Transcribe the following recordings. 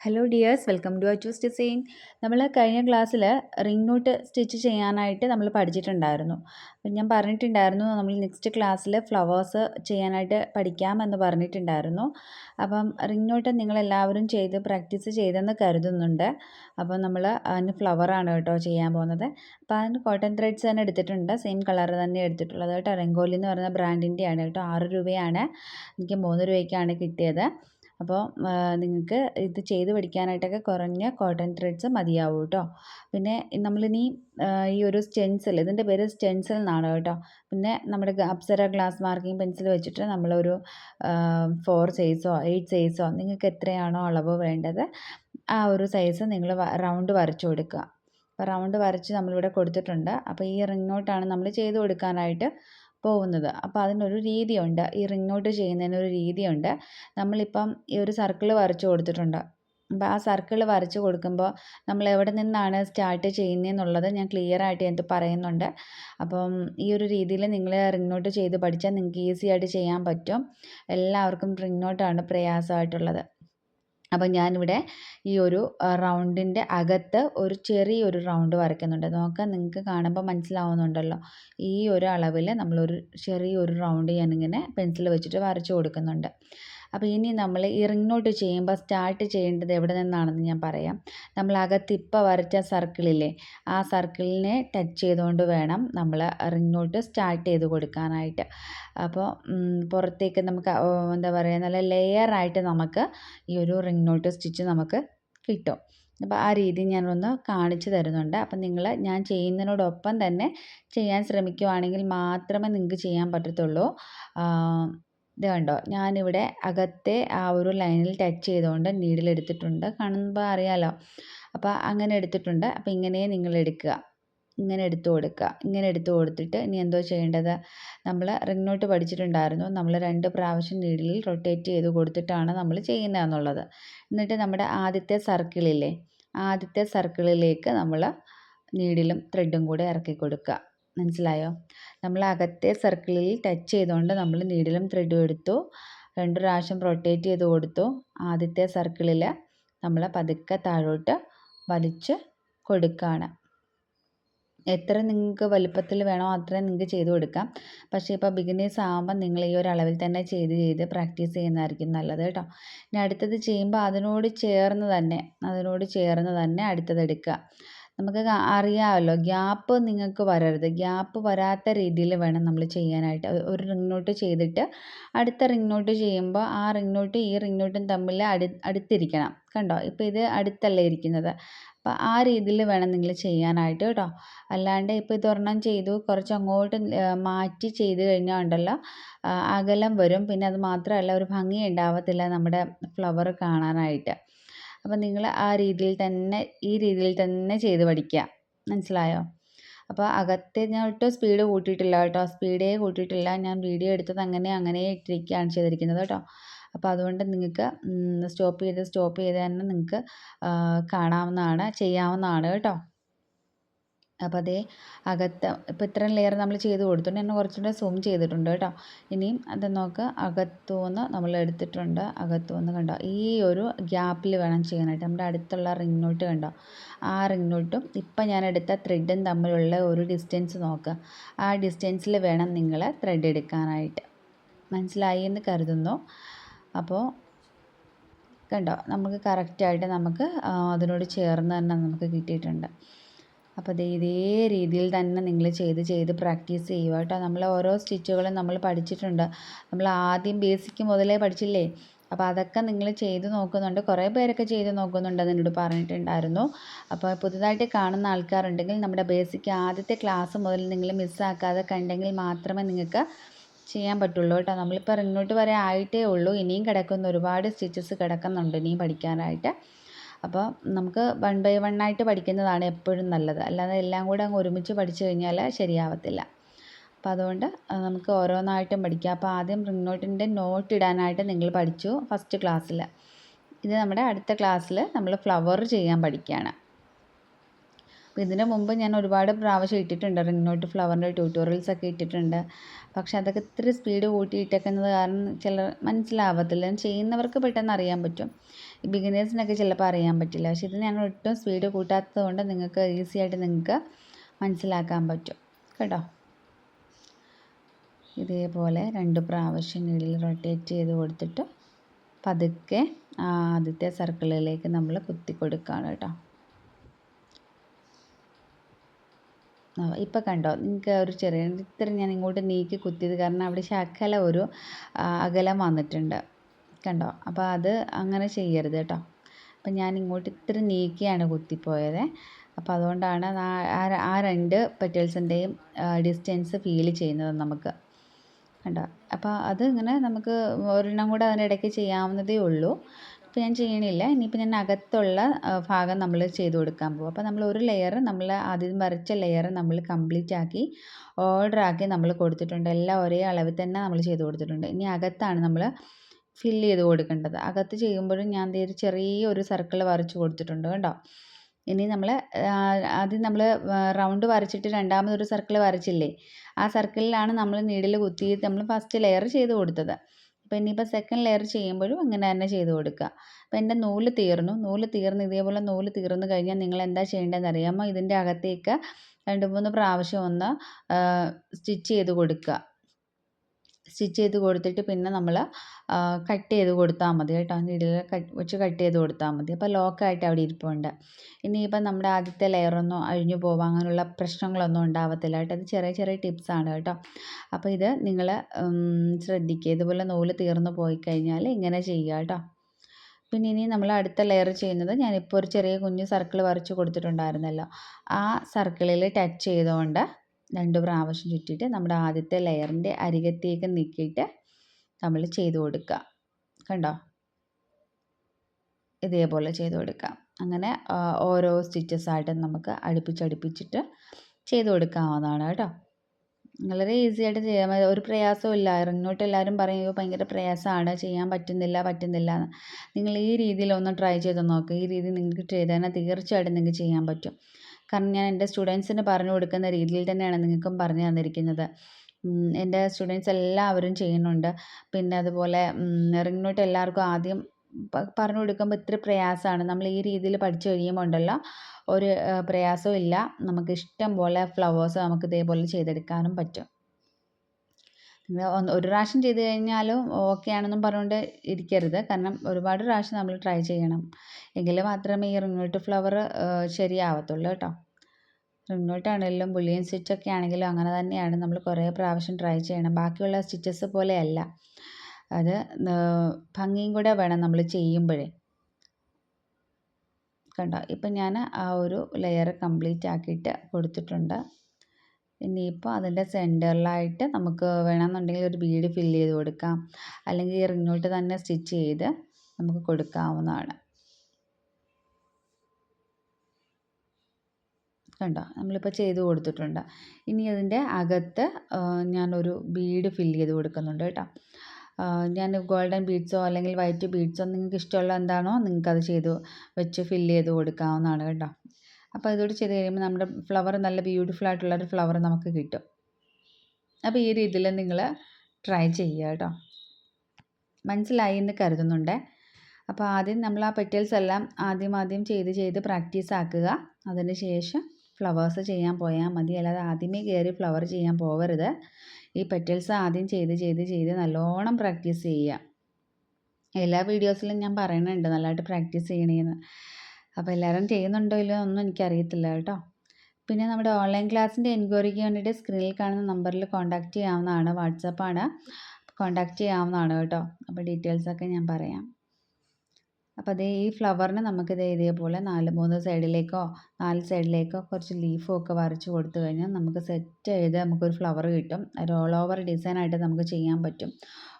Hello dears welcome to Achu's design നമ്മൾ കഴിഞ്ഞ ക്ലാസ്സിൽ റിംഗ് നോട്ട് സ്റ്റിച്ച് ചെയ്യാനായിട്ട് നമ്മൾ പഠിച്ചിട്ടുണ്ടായിരുന്നു. അപ്പം ഞാൻ പറഞ്ഞിട്ടുണ്ടായിരുന്നു നമ്മൾ നെക്സ്റ്റ് ക്ലാസ്സിൽ ഫ്ലവേഴ്സ് ചെയ്യാനായിട്ട് പഠിക്കാമെന്ന് പറഞ്ഞിട്ടുണ്ടായിരുന്നു. അപ്പം റിംഗ് നോട്ട് നിങ്ങളെല്ലാവരും ചെയ്ത് പ്രാക്ടീസ് ചെയ്തെന്ന് കരുതുന്നുണ്ട്. അപ്പോൾ നമ്മൾ അതിന് ഫ്ലവറാണ് കേട്ടോ ചെയ്യാൻ പോകുന്നത്. അപ്പോൾ അതിന് കോട്ടൺ ത്രെഡ്സ് തന്നെ എടുത്തിട്ടുണ്ട്. സെയിം കളർ തന്നെ എടുത്തിട്ടുള്ളത് കേട്ടോ. റെങ്കോലി എന്ന് പറയുന്ന ബ്രാൻഡിന്റെയാണ് കേട്ടോ. ആറ് രൂപയാണ്. എനിക്ക് മൂന്ന് രൂപയ്ക്കാണ് കിട്ടിയത്. അപ്പോൾ നിങ്ങൾക്ക് ഇത് ചെയ്ത് പഠിക്കാനായിട്ടൊക്കെ കുറഞ്ഞ കോട്ടൺ ത്രെഡ്സ് മതിയാവും കേട്ടോ പിന്നെ നമ്മളിനി ഈ ഒരു സ്റ്റെൻസിൽ ഇതിന്റെ പേര് സ്റ്റെൻസിൽ എന്നാണ് കേട്ടോ. പിന്നെ നമ്മുടെ അപ്സര ഗ്ലാസ് മാർക്കിംഗ് പെൻസിൽ വെച്ചിട്ട് നമ്മളൊരു ഫോർ സൈസോ എയ്റ്റ് സൈസോ നിങ്ങൾക്ക് എത്രയാണോ അളവ് വേണ്ടത് ആ ഒരു സൈസ് നിങ്ങൾ റൗണ്ട് വരച്ചു കൊടുക്കുക. അപ്പോൾ റൗണ്ട് വരച്ച് നമ്മളിവിടെ കൊടുത്തിട്ടുണ്ട്. അപ്പോൾ ഈ റിങ്ങോട്ടാണ് നമ്മൾ ചെയ്ത് കൊടുക്കാനായിട്ട് പോകുന്നത്. അപ്പോൾ അതിനൊരു രീതിയുണ്ട്. ഈ റിംഗ് ഔട്ട് ചെയ്യുന്നതിനൊരു രീതിയുണ്ട്. നമ്മളിപ്പം ഈ ഒരു സർക്കിൾ വരച്ചു കൊടുത്തിട്ടുണ്ട്. അപ്പോൾ ആ സർക്കിൾ വരച്ച് കൊടുക്കുമ്പോൾ നമ്മൾ എവിടെ നിന്നാണ് സ്റ്റാർട്ട് ചെയ്യുന്നതെന്നുള്ളത് ഞാൻ ക്ലിയർ ആയിട്ട് എനിക്ക് പറയുന്നുണ്ട്. അപ്പം ഈ ഒരു രീതിയിൽ നിങ്ങൾ റിംഗ് ഔട്ട് ചെയ്ത് പഠിച്ചാൽ നിങ്ങൾക്ക് ഈസി ആയിട്ട് ചെയ്യാൻ പറ്റും. എല്ലാവർക്കും റിംഗ് ആണ് പ്രയാസമായിട്ടുള്ളത്. അപ്പോൾ ഞാനിവിടെ ഈ ഒരു റൗണ്ടിന്റെ അകത്ത് ഒരു ചെറിയൊരു റൗണ്ട് വരയ്ക്കുന്നുണ്ട്. നോക്കാം നിങ്ങൾക്ക് കാണുമ്പോൾ മനസ്സിലാവുന്നുണ്ടല്ലോ. ഈ ഒരു അളവിൽ നമ്മളൊരു ചെറിയൊരു റൗണ്ട് ഞാനിങ്ങനെ പെൻസിൽ വെച്ചിട്ട് വരച്ചു കൊടുക്കുന്നുണ്ട്. അപ്പോൾ ഇനി നമ്മൾ ഈ റിംഗ് നോട്ട് ചെയ്യുമ്പോൾ സ്റ്റാർട്ട് ചെയ്യേണ്ടത് എവിടെ നിന്നാണെന്ന് ഞാൻ പറയാം. നമ്മൾ അകത്ത് ഇപ്പോൾ വരച്ച സർക്കിളില്ലേ ആ സർക്കിളിനെ ടച്ച് ചെയ്തുകൊണ്ട് വേണം നമ്മൾ റിംഗ് നോട്ട് സ്റ്റാർട്ട് ചെയ്ത് കൊടുക്കാനായിട്ട്. അപ്പോൾ പുറത്തേക്ക് നമുക്ക് എന്താ പറയുക നല്ല ലെയർ ആയിട്ട് നമുക്ക് ഈ ഒരു റിംഗ് നോട്ട് സ്റ്റിച്ച് നമുക്ക് കിട്ടും. അപ്പോൾ ആ രീതി ഞാനൊന്ന് കാണിച്ചു തരുന്നുണ്ട്. അപ്പം നിങ്ങൾ ഞാൻ ചെയ്യുന്നതിനോടൊപ്പം തന്നെ ചെയ്യാൻ ശ്രമിക്കുവാണെങ്കിൽ മാത്രമേ നിങ്ങൾക്ക് ചെയ്യാൻ പറ്റത്തുള്ളൂ. ഇത് കണ്ടോ? ഞാനിവിടെ അകത്തെ ആ ഒരു ലൈനിൽ ടച്ച് ചെയ്തുകൊണ്ട് നീഡിൽ എടുത്തിട്ടുണ്ട്. കാണുമ്പോൾ അറിയാലോ. അപ്പോൾ അങ്ങനെ എടുത്തിട്ടുണ്ട്. അപ്പോൾ ഇങ്ങനെ നിങ്ങൾ എടുക്കുക. ഇങ്ങനെ എടുത്തു കൊടുക്കുക. ഇങ്ങനെ എടുത്തു കൊടുത്തിട്ട് ഇനി എന്തോ ചെയ്യേണ്ടത്? നമ്മൾ റിംഗ് നോട്ട് പഠിച്ചിട്ടുണ്ടായിരുന്നു. നമ്മൾ രണ്ട് പ്രാവശ്യം നീഡിലിൽ റൊട്ടേറ്റ് ചെയ്ത് കൊടുത്തിട്ടാണ് നമ്മൾ ചെയ്യുന്നതെന്നുള്ളത് എന്നിട്ട് നമ്മുടെ ആദ്യത്തെ സർക്കിളില്ലേ ആദ്യത്തെ സർക്കിളിലേക്ക് നമ്മൾ നീഡിലും ത്രെഡും കൂടെ ഇറക്കി കൊടുക്കുക. മനസ്സിലായോ? നമ്മൾ അകത്തെ സർക്കിളിൽ ടച്ച് ചെയ്തുകൊണ്ട് നമ്മൾ നീഡിലും ത്രെഡും എടുത്തു. രണ്ടു പ്രാവശ്യം റൊട്ടേറ്റ് ചെയ്ത് കൊടുത്തു. ആദ്യത്തെ സർക്കിളിൽ നമ്മൾ പതുക്കെ താഴോട്ട് വലിച്ച് കൊടുക്കുകയാണ് എത്ര നിങ്ങൾക്ക് വലുപ്പത്തിൽ വേണോ അത്രയും നിങ്ങൾക്ക് ചെയ്ത് കൊടുക്കാം. പക്ഷേ ഇപ്പോൾ ബിഗിനേഴ്സ് ആകുമ്പോൾ നിങ്ങൾ ഈ ഒരു അളവിൽ തന്നെ ചെയ്ത് ചെയ്ത് പ്രാക്ടീസ് ചെയ്യുന്നതായിരിക്കും നല്ലത് കേട്ടോ. ഇനി അടുത്തത് ചെയ്യുമ്പോൾ അതിനോട് ചേർന്ന് തന്നെ അതിനോട് ചേർന്ന് തന്നെ അടുത്തത് എടുക്കുക. നമുക്ക് അറിയാമല്ലോ ഗ്യാപ്പ് നിങ്ങൾക്ക് വരരുത്. ഗ്യാപ്പ് വരാത്ത രീതിയിൽ വേണം നമ്മൾ ചെയ്യാനായിട്ട്. ഒരു റിംഗ് നോട്ട് ചെയ്തിട്ട് അടുത്ത റിംഗ് നോട്ട് ചെയ്യുമ്പോൾ ആ റിംഗ് നോട്ട് ഈ റിംഗ് നോട്ടും തമ്മിൽ അടു അടുത്തിരിക്കണം. കണ്ടോ? ഇപ്പോൾ ഇത് അടുത്തല്ലേ ഇരിക്കുന്നത്. അപ്പോൾ ആ രീതിയിൽ വേണം നിങ്ങൾ ചെയ്യാനായിട്ട് കേട്ടോ. അല്ലാണ്ട് ഇപ്പോൾ ഇതൊരെണ്ണം ചെയ്തു കുറച്ച് അങ്ങോട്ട് മാറ്റി ചെയ്ത് കഴിഞ്ഞാൽ ഉണ്ടല്ലോ അകലം വരും. പിന്നെ അത് മാത്രമല്ല ഒരു ഭംഗി ഉണ്ടാവത്തില്ല നമ്മുടെ ഫ്ലവർ കാണാനായിട്ട്. അപ്പോൾ നിങ്ങൾ ആ രീതിയിൽ തന്നെ ഈ രീതിയിൽ തന്നെ ചെയ്ത് പഠിക്കുക മനസ്സിലായോ? അപ്പോൾ അകത്തെ ഞാൻ ഒട്ടും സ്പീഡ് കൂട്ടിയിട്ടില്ല കേട്ടോ. സ്പീഡേ കൂട്ടിയിട്ടില്ല. ഞാൻ വീഡിയോ എടുത്തത് അങ്ങനെ അങ്ങനെ ഇട്ടിരിക്കുകയാണ് ചെയ്തിരിക്കുന്നത് കേട്ടോ. അപ്പോൾ അതുകൊണ്ട് നിങ്ങൾക്ക് സ്റ്റോപ്പ് ചെയ്ത് സ്റ്റോപ്പ് ചെയ്ത് തന്നെ നിങ്ങൾക്ക് കാണാവുന്നതാണ് ചെയ്യാവുന്നതാണ് കേട്ടോ. അപ്പോൾ അതേ അകത്ത് ഇപ്പോൾ ഇത്രയും ലെയർ നമ്മൾ ചെയ്ത് കൊടുത്തിട്ടുണ്ട്. എന്നെ കുറച്ചുകൂടെ സൂം ചെയ്തിട്ടുണ്ട് കേട്ടോ. ഇനിയും അത് നോക്ക്. അകത്തുനിന്ന് നമ്മൾ എടുത്തിട്ടുണ്ട്. അകത്തുനിന്ന് കണ്ടോ? ഈ ഒരു ഗ്യാപ്പിൽ വേണം ചെയ്യാനായിട്ട്. നമ്മുടെ അടുത്തുള്ള റിംഗ് കണ്ടോ? ആ റിംഗ് ഇപ്പം ഞാൻ എടുത്ത ത്രെഡും തമ്മിലുള്ള ഒരു ഡിസ്റ്റൻസ് നോക്കുക ആ ഡിസ്റ്റൻസിൽ വേണം നിങ്ങൾ ത്രെഡ് എടുക്കാനായിട്ട്. മനസ്സിലായി എന്ന് കരുതുന്നു. അപ്പോൾ കണ്ടോ? നമുക്ക് കറക്റ്റായിട്ട് നമുക്ക് അതിനോട് ചേർന്ന് തന്നെ നമുക്ക് കിട്ടിയിട്ടുണ്ട്. അപ്പോൾ അത് ഇതേ രീതിയിൽ തന്നെ നിങ്ങൾ ചെയ്ത് ചെയ്ത് പ്രാക്ടീസ് ചെയ്യുക കേട്ടോ. നമ്മൾ ഓരോ സ്റ്റിച്ചുകളും നമ്മൾ പഠിച്ചിട്ടുണ്ട്. നമ്മൾ ആദ്യം ബേസിക് മുതലേ പഠിച്ചില്ലേ? അപ്പോൾ അതൊക്കെ നിങ്ങൾ ചെയ്ത് നോക്കുന്നുണ്ട്. കുറേ പേരൊക്കെ ചെയ്ത് നോക്കുന്നുണ്ട് എന്നോട് പറഞ്ഞിട്ടുണ്ടായിരുന്നു. അപ്പോൾ പുതുതായിട്ട് കാണുന്ന ആൾക്കാരുണ്ടെങ്കിൽ നമ്മുടെ ബേസിക് ആദ്യത്തെ ക്ലാസ് മുതൽ നിങ്ങൾ മിസ്സാക്കാതെ കണ്ടെങ്കിൽ മാത്രമേ നിങ്ങൾക്ക് ചെയ്യാൻ പറ്റുള്ളൂ കേട്ടോ. നമ്മളിപ്പോൾ ഇങ്ങോട്ട് വരെ ആയിട്ടേ ഉള്ളൂ. ഇനിയും കിടക്കുന്ന ഒരുപാട് സ്റ്റിച്ചസ് കിടക്കുന്നുണ്ട് ഇനിയും പഠിക്കാനായിട്ട്. അപ്പോൾ നമുക്ക് വൺ ബൈ വൺ ആയിട്ട് പഠിക്കുന്നതാണ് എപ്പോഴും നല്ലത്. അല്ലാതെ എല്ലാം കൂടെ അങ്ങ് ഒരുമിച്ച് പഠിച്ചു കഴിഞ്ഞാൽ ശരിയാവത്തില്ല. അപ്പോൾ അതുകൊണ്ട് നമുക്ക് ഓരോന്നായിട്ടും പഠിക്കാം. അപ്പോൾ ആദ്യം റിംഗ് നോട്ടിന്റെ നോട്ട് ഇടാനായിട്ട് നിങ്ങൾ പഠിച്ചു ഫസ്റ്റ് ക്ലാസ്സിൽ ഇത് നമ്മുടെ അടുത്ത ക്ലാസ്സിൽ നമ്മൾ ഫ്ലവർ ചെയ്യാൻ പഠിക്കുകയാണ്. അപ്പോൾ ഇതിനു മുമ്പ് ഞാൻ ഒരുപാട് പ്രാവശ്യം ഇട്ടിട്ടുണ്ട്. റിംഗ് നോട്ട് ഫ്ലവറിന്റെ ട്യൂട്ടോറിയൽസ് ഒക്കെ ഇട്ടിട്ടുണ്ട്. പക്ഷേ അതൊക്കെ ഇത്തിരി സ്പീഡ് കൂട്ടിയിട്ടേക്കുന്നത് കാരണം ചില മനസ്സിലാവത്തില്ല. ചെയ്യുന്നവർക്ക് പെട്ടെന്ന് അറിയാൻ പറ്റും. ബിഗിനേഴ്സിനൊക്കെ ചിലപ്പോൾ അറിയാൻ പറ്റില്ല. പക്ഷേ ഇത് ഞങ്ങൾ ഒട്ടും സ്പീഡ് കൂട്ടാത്തത് കൊണ്ട് നിങ്ങൾക്ക് ഈസി ആയിട്ട് നിങ്ങൾക്ക് മനസ്സിലാക്കാൻ പറ്റും. കേട്ടോ? ഇതേപോലെ രണ്ട് പ്രാവശ്യം നീഡിൽ റൊട്ടേറ്റ് ചെയ്ത് കൊടുത്തിട്ട് പതുക്കെ ആദ്യത്തെ സർക്കിളിലേക്ക് നമ്മൾ കുത്തി കൊടുക്കുകയാണ് കേട്ടോ. ഇപ്പം കണ്ടോ? നിങ്ങൾക്ക് ഒരു ചെറിയ ഇത്ര ഞാൻ ഇങ്ങോട്ട് നീക്കി കുത്തിയത് കാരണം അവിടെ ശകല ഒരു അകലം വന്നിട്ടുണ്ട്. കണ്ടോ അപ്പോൾ അത് അങ്ങനെ ചെയ്യരുത് കേട്ടോ. അപ്പം ഞാൻ ഇങ്ങോട്ട് ഇത്ര നീക്കിയാണ് കുത്തിപ്പോയത്. അപ്പോൾ അതുകൊണ്ടാണ് ആ രണ്ട് പെറ്റൽസിന്റെയും ഡിസ്റ്റൻസ് ഫീൽ ചെയ്യുന്നത് നമുക്ക്. കണ്ടോ? അപ്പോൾ അത് ഇങ്ങനെ നമുക്ക് ഒരെണ്ണം കൂടെ ഇടയ്ക്ക് ചെയ്യാവുന്നതേ ഉള്ളൂ. ഇപ്പോൾ ഞാൻ ചെയ്യണില്ല. ഇനിയിപ്പോൾ ഞാൻ അകത്തുള്ള ഭാഗം നമ്മൾ ചെയ്ത് കൊടുക്കാൻ പോകും അപ്പോൾ നമ്മൾ ഒരു ലെയർ നമ്മൾ ആദ്യം വരച്ച ലെയർ നമ്മൾ കംപ്ലീറ്റ് ആക്കി ഓർഡർ ആക്കി നമ്മൾ കൊടുത്തിട്ടുണ്ട്. എല്ലാം ഒരേ അളവിൽ തന്നെ നമ്മൾ ചെയ്ത് കൊടുത്തിട്ടുണ്ട്. ഇനി അകത്താണ് നമ്മൾ ഫില്ല് ചെയ്ത് കൊടുക്കേണ്ടത്. അകത്ത് ചെയ്യുമ്പോഴും ഞാൻ ഒരു ചെറിയ ഒരു സർക്കിൾ വരച്ച് കൊടുത്തിട്ടുണ്ട് കേട്ടോ ഇനി നമ്മൾ ആദ്യം നമ്മൾ റൗണ്ട് വരച്ചിട്ട് രണ്ടാമതൊരു സർക്കിൾ വരച്ചില്ലേ? ആ സർക്കിളിലാണ് നമ്മൾ നീഡിൽ കുത്തി നമ്മൾ ഫസ്റ്റ് ലെയർ ചെയ്ത് കൊടുത്തത്. അപ്പോൾ ഇനിയിപ്പോൾ സെക്കൻഡ് ലെയർ ചെയ്യുമ്പോഴും അങ്ങനെ തന്നെ ചെയ്ത് കൊടുക്കുക അപ്പോൾ എന്റെ നൂൽ തീർന്നു. നൂൽ തീർന്ന് ഇതേപോലെ നൂൽ തീർന്നു കഴിഞ്ഞാൽ നിങ്ങൾ എന്താ ചെയ്യേണ്ടതെന്ന് അറിയാമോ? ഇതിന്റെ അകത്തേക്ക് രണ്ട് മൂന്ന് പ്രാവശ്യം ഒന്ന് സ്റ്റിച്ച് ചെയ്ത് കൊടുക്കുക സ്റ്റിച്ച് ചെയ്ത് കൊടുത്തിട്ട് പിന്നെ നമ്മൾ കട്ട് ചെയ്ത് കൊടുത്താൽ മതി കേട്ടോ. നീഡിൽ വെച്ച് കട്ട് ചെയ്ത് കൊടുത്താൽ മതി. അപ്പോൾ ലോക്കായിട്ട് അവിടെ ഇരിപ്പുണ്ട്. ഇനിയിപ്പം നമ്മുടെ ആദ്യത്തെ ലെയറൊന്നും അഴിഞ്ഞു പോവുക അങ്ങനെയുള്ള പ്രശ്നങ്ങളൊന്നും ഉണ്ടാവത്തില്ല കേട്ടോ. അത് ചെറിയ ചെറിയ ടിപ്സാണ് കേട്ടോ. അപ്പോൾ ഇത് നിങ്ങൾ ശ്രദ്ധിക്കുക. ഇതുപോലെ നൂൽ തീർന്നു പോയി കഴിഞ്ഞാൽ ഇങ്ങനെ ചെയ്യുക കേട്ടോ. പിന്നെ ഇനി നമ്മൾ അടുത്ത ലെയർ ചെയ്യുന്നത് ഞാനിപ്പോൾ ഒരു ചെറിയ കുഞ്ഞ് സർക്കിൾ വരച്ച് കൊടുത്തിട്ടുണ്ടായിരുന്നല്ലോ. ആ സർക്കിളിൽ ടച്ച് ചെയ്തുകൊണ്ട് രണ്ട് പ്രാവശ്യം ചുറ്റിയിട്ട് നമ്മുടെ ആദ്യത്തെ ലെയറിന്റെ അരികത്തേക്ക് നീക്കിയിട്ട് നമ്മൾ ചെയ്ത് കൊടുക്കുക. കണ്ടോ? ഇതേപോലെ ചെയ്ത് കൊടുക്കാം അങ്ങനെ ഓരോ സ്റ്റിച്ചസ് ആയിട്ട് നമുക്ക് അടുപ്പിച്ചടുപ്പിച്ചിട്ട് ചെയ്ത് കൊടുക്കാവുന്നതാണ് കേട്ടോ. വളരെ ഈസി ആയിട്ട് ചെയ്യാൻ ഒരു പ്രയാസവും ഇല്ല. ഇറങ്ങോട്ട് എല്ലാവരും പറയും ഭയങ്കര പ്രയാസമാണ്. ചെയ്യാൻ പറ്റുന്നില്ല പറ്റുന്നില്ല. നിങ്ങൾ ഈ രീതിയിൽ ഒന്ന് ട്രൈ ചെയ്ത് നോക്കുക ഈ രീതി നിങ്ങൾക്ക് ചെയ്താൽ തീർച്ചയായിട്ടും നിങ്ങൾക്ക് ചെയ്യാൻ പറ്റും. കാരണം ഞാൻ എന്റെ സ്റ്റുഡൻസിന് പറഞ്ഞു കൊടുക്കുന്ന രീതിയിൽ തന്നെയാണ് നിങ്ങൾക്കും പറഞ്ഞു തന്നിരിക്കുന്നത്. എന്റെ സ്റ്റുഡൻസ് എല്ലാവരും ചെയ്യുന്നുണ്ട്. പിന്നെ അതുപോലെ റിംഗ് നോട്ട് എല്ലാവർക്കും ആദ്യം പറഞ്ഞു കൊടുക്കുമ്പോൾ ഇത്ര പ്രയാസമാണ്. നമ്മൾ ഈ രീതിയിൽ പഠിച്ചു കഴിയുമ്പോൾ ഉണ്ടല്ലോ ഒരു പ്രയാസവും ഇല്ല. നമുക്ക് ഇഷ്ടം പോലെ ഫ്ലവേഴ്സ് നമുക്ക് ഇതേപോലെ ചെയ്തെടുക്കാനും പറ്റും. ഒരു പ്രാവശ്യം ചെയ്ത് കഴിഞ്ഞാലും ഓക്കെ ആണെന്നും പറഞ്ഞുകൊണ്ട് ഇരിക്കരുത്. കാരണം ഒരുപാട് പ്രാവശ്യം നമ്മൾ ട്രൈ ചെയ്യണം. എങ്കിൽ മാത്രമേ ഈ റിങ്ങോട്ട് ഫ്ലവർ ശരിയാവത്തുള്ളൂ കേട്ടോ. റിങ്ങോട്ട് ആണെങ്കിലും ബുള്ളിയൻ സ്റ്റിച്ചൊക്കെ ആണെങ്കിലും അങ്ങനെ തന്നെയാണ് നമ്മൾ കുറേ പ്രാവശ്യം ട്രൈ ചെയ്യണം. ബാക്കിയുള്ള സ്റ്റിച്ചസ് പോലെയല്ല അത് ഭംഗിയും കൂടെ വേണം നമ്മൾ ചെയ്യുമ്പോഴേ. കണ്ടോ? ഇപ്പം ഞാൻ ആ ഒരു ലെയർ കംപ്ലീറ്റ് ആക്കിയിട്ട് കൊടുത്തിട്ടുണ്ട്. ഇനിയിപ്പോൾ അതിന്റെ സെന്ററിലായിട്ട് നമുക്ക് വേണമെന്നുണ്ടെങ്കിൽ ഒരു ബീഡ് ഫില്ല് ചെയ്ത് കൊടുക്കാം. അല്ലെങ്കിൽ റിങ്ങോട്ട് തന്നെ സ്റ്റിച്ച് ചെയ്ത് നമുക്ക് കൊടുക്കാവുന്നതാണ്. കണ്ടോ? നമ്മളിപ്പോൾ ചെയ്ത് കൊടുത്തിട്ടുണ്ട്. ഇനി അതിന്റെ അകത്ത് ഞാനൊരു ബീഡ് ഫില്ല് ചെയ്ത് കൊടുക്കുന്നുണ്ട് കേട്ടോ. ഞാൻ ഗോൾഡൻ ബീഡ്സോ അല്ലെങ്കിൽ വൈറ്റ് ബീഡ്സോ നിങ്ങൾക്ക് ഇഷ്ടമുള്ള എന്താണോ നിങ്ങൾക്കത് ചെയ്ത് വെച്ച് ഫില്ല് ചെയ്ത് കൊടുക്കാവുന്നതാണ് കേട്ടോ. അപ്പോൾ ഇതോട് ചെയ്ത് കഴിയുമ്പോൾ നമ്മുടെ ഫ്ലവർ നല്ല ബ്യൂട്ടിഫുൾ ആയിട്ടുള്ള ഒരു ഫ്ലവർ നമുക്ക് കിട്ടും. അപ്പോൾ ഈ രീതിയിൽ നിങ്ങൾ ട്രൈ ചെയ്യുക കേട്ടോ. മനസ്സിലായി എന്ന് കരുതുന്നുണ്ട്. അപ്പോൾ ആദ്യം നമ്മൾ ആ പെറ്റൽസ് എല്ലാം ആദ്യം ആദ്യം ചെയ്ത് ചെയ്ത് പ്രാക്ടീസ് ആക്കുക. അതിന് ശേഷം ഫ്ലവേഴ്സ് ചെയ്യാൻ പോയാൽ മതി. അല്ലാതെ ആദ്യമേ കയറി ഫ്ലവർ ചെയ്യാൻ പോകരുത് ഈ പെറ്റൽസ് ആദ്യം ചെയ്ത് ചെയ്ത് ചെയ്ത് നല്ലോണം പ്രാക്ടീസ് ചെയ്യുക. എല്ലാ വീഡിയോസിലും ഞാൻ പറയുന്നുണ്ട് നല്ലതായിട്ട് പ്രാക്ടീസ് ചെയ്യണേന്ന്. അപ്പോൾ എല്ലാവരും ചെയ്യുന്നുണ്ടോ ഇല്ലയോ ഒന്നും എനിക്കറിയത്തില്ല കേട്ടോ. പിന്നെ നമ്മുടെ ഓൺലൈൻ ക്ലാസ്സിന്റെ എൻക്വയറിക്ക് വേണ്ടിയിട്ട് സ്ക്രീനിൽ കാണുന്ന നമ്പറിൽ കോൺടാക്റ്റ് ചെയ്യാവുന്നതാണ് വാട്സപ്പാണ് കോൺടാക്റ്റ് ചെയ്യാവുന്നതാണ് കേട്ടോ. അപ്പോൾ ഡീറ്റെയിൽസൊക്കെ ഞാൻ പറയാം. അപ്പോൾ അതേ ഈ ഫ്ലവറിന് നമുക്കിത് ഇതേപോലെ നാല് മൂന്ന് സൈഡിലേക്കോ നാല് സൈഡിലേക്കോ കുറച്ച് ലീഫും ഒക്കെ വരച്ച് കൊടുത്തു കഴിഞ്ഞാൽ നമുക്ക് സെറ്റ് ചെയ്ത് നമുക്കൊരു ഫ്ലവർ കിട്ടും. ഒരു ഓൾ ഓവർ ഡിസൈൻ ആയിട്ട് നമുക്ക് ചെയ്യാൻ പറ്റും.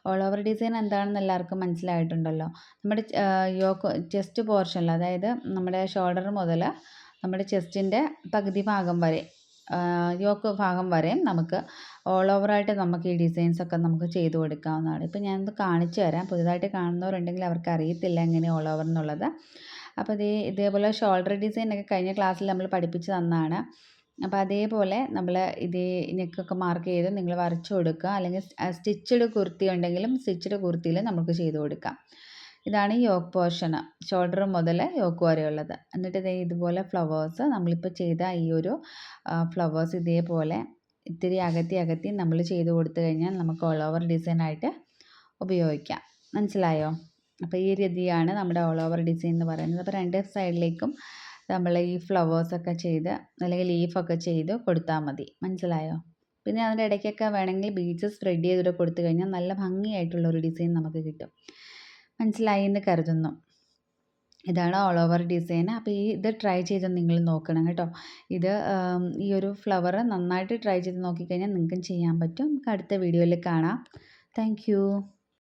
ഓൾ ഓവർ ഡിസൈൻ എന്താണെന്ന് എല്ലാവർക്കും മനസ്സിലായിട്ടുണ്ടല്ലോ. നമ്മുടെ യോക്ക് ചെസ്റ്റ് പോർഷനിൽ അതായത് നമ്മുടെ ഷോൾഡർ മുതൽ നമ്മുടെ ചെസ്റ്റിന്റെ പകുതി ഭാഗം വരെ യോക്ക് ഭാഗം വരെ നമുക്ക് ഓൾ ഓവറായിട്ട് നമുക്ക് ഈ ഡിസൈൻസ് ഒക്കെ നമുക്ക് ചെയ്ത് കൊടുക്കാവുന്നതാണ്. ഇപ്പം ഞാനൊന്ന് കാണിച്ചു തരാം. പുതുതായിട്ട് കാണുന്നവരുണ്ടെങ്കിൽ അവർക്ക് അറിയത്തില്ല എങ്ങനെ ഓൾ ഓവർ എന്നുള്ളത്. അപ്പോൾ ഇതേ ഇതേപോലെ ഷോൾഡർ ഡിസൈൻ ഒക്കെ കഴിഞ്ഞ ക്ലാസ്സിൽ നമ്മൾ പഠിപ്പിച്ച് തന്നതാണ്. അപ്പോൾ അതേപോലെ നമ്മൾ ഇതേ നെക്കൊക്കെ മാർക്ക് ചെയ്ത് നിങ്ങൾ വരച്ചു കൊടുക്കുക. അല്ലെങ്കിൽ സ്റ്റിച്ചഡ് കുർത്തി ഉണ്ടെങ്കിലും സ്റ്റിച്ചഡ് കുർത്തിയിൽ നമുക്ക് ചെയ്ത് കൊടുക്കാം. ഇതാണ് യോക്ക് പോർഷന് ഷോൾഡർ മുതൽ യോക്ക് വരെയുള്ളത്. എന്നിട്ട് ഇതേ ഇതുപോലെ ഫ്ലവേഴ്സ് നമ്മളിപ്പോൾ ചെയ്ത ഈ ഒരു ഫ്ലവേഴ്സ് ഇതേപോലെ ഇത്തിരി അകത്തി അകത്തി നമ്മൾ ചെയ്ത് കൊടുത്തു കഴിഞ്ഞാൽ നമുക്ക് ഓൾ ഓവർ ഡിസൈനായിട്ട് ഉപയോഗിക്കാം. മനസ്സിലായോ? അപ്പോൾ ഈ രീതിയാണ് നമ്മുടെ ഓൾ ഓവർ ഡിസൈൻ എന്ന് പറയുന്നത്. അപ്പോൾ രണ്ട് സൈഡിലേക്കും നമ്മൾ ഈ ഫ്ലവേഴ്സൊക്കെ ചെയ്ത് അല്ലെങ്കിൽ ലീഫൊക്കെ ചെയ്ത് കൊടുത്താൽ മതി. മനസ്സിലായോ? പിന്നെ അതിന്റെ ഇടയ്ക്കൊക്കെ വേണമെങ്കിൽ ബീഡ്സ് സ്പ്രെഡ് ചെയ്തിട്ട് കൊടുത്തു കഴിഞ്ഞാൽ നല്ല ഭംഗിയായിട്ടുള്ള ഒരു ഡിസൈൻ നമുക്ക് കിട്ടും. മനസ്സിലായി എന്ന് കരുതുന്നു. ഇതാണ് ഓൾ ഓവർ ഡിസൈൻ അപ്പോൾ ഈ ഇത് ട്രൈ ചെയ്ത് നിങ്ങൾ നോക്കണം കേട്ടോ. ഇത് ഈ ഒരു ഫ്ലവർ നന്നായിട്ട് ട്രൈ ചെയ്ത് നോക്കിക്കഴിഞ്ഞാൽ നിങ്ങൾക്കും ചെയ്യാൻ പറ്റും. നമുക്ക് അടുത്ത വീഡിയോയിൽ കാണാം. താങ്ക്